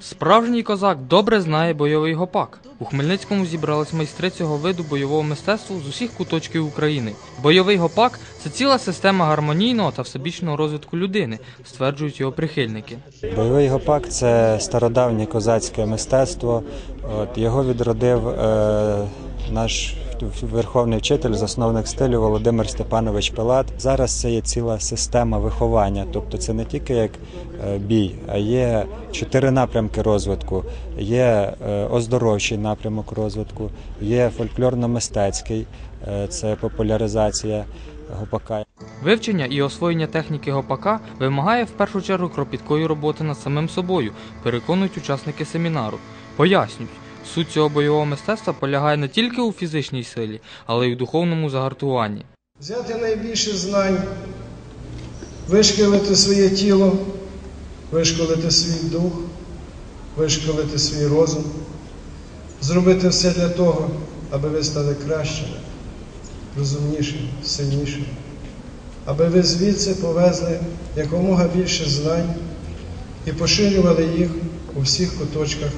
Справжній козак добре знає бойовий гопак. У Хмельницькому зібрались майстри цього виду бойового мистецтва з усіх куточків України. Бойовий гопак це ціла система гармонійного та всебічного розвитку людини, стверджують його прихильники. Бойовий гопак це стародавнє козацьке мистецтво. От, його відродив е, наш верховний вчитель, засновник стилю Володимир Степанович Пилат. Зараз це є ціла система виховання, тобто це не тільки як е, бій, а є чотири напрямки розвитку. Є е, оздоровчий напрямок розвитку, є фольклорно-мистецький, е, це популяризація гопака. Вивчення і освоєння техніки гопака вимагає в першу чергу кропіткої роботи над самим собою, переконують учасники семінару. Пояснюють, суть цього бойового мистецтва полягає не тільки у фізичній силі, але й у духовному загартуванні. Взяти найбільше знань, вишколити своє тіло, вишколити свій дух, вишколити свій розум, зробити все для того, аби ви стали кращими, розумнішими, сильнішими, аби ви звідси повезли якомога більше знань і поширювали їх у всіх куточках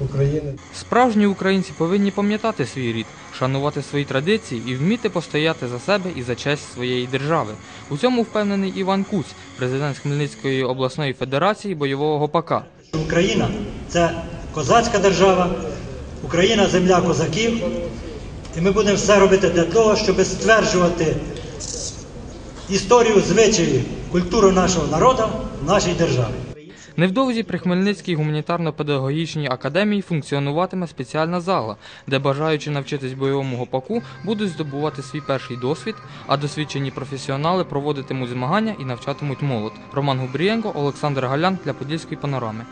України. Справжні українці повинні пам'ятати свій рід, шанувати свої традиції і вміти постояти за себе і за честь своєї держави. У цьому впевнений Іван Куць, президент Хмельницької обласної федерації бойового гопака. Україна це козацька держава, Україна земля козаків. І ми будемо все робити для того, щоб стверджувати історію, звичаї, культуру нашого народу в нашій державі. Невдовзі при Хмельницькій гуманітарно-педагогічній академії функціонуватиме спеціальна зала, де бажаючи навчитись бойовому гопаку, будуть здобувати свій перший досвід, а досвідчені професіонали проводитимуть змагання і навчатимуть молод. Роман Губрієнко, Олександр Галян для Подільської панорами.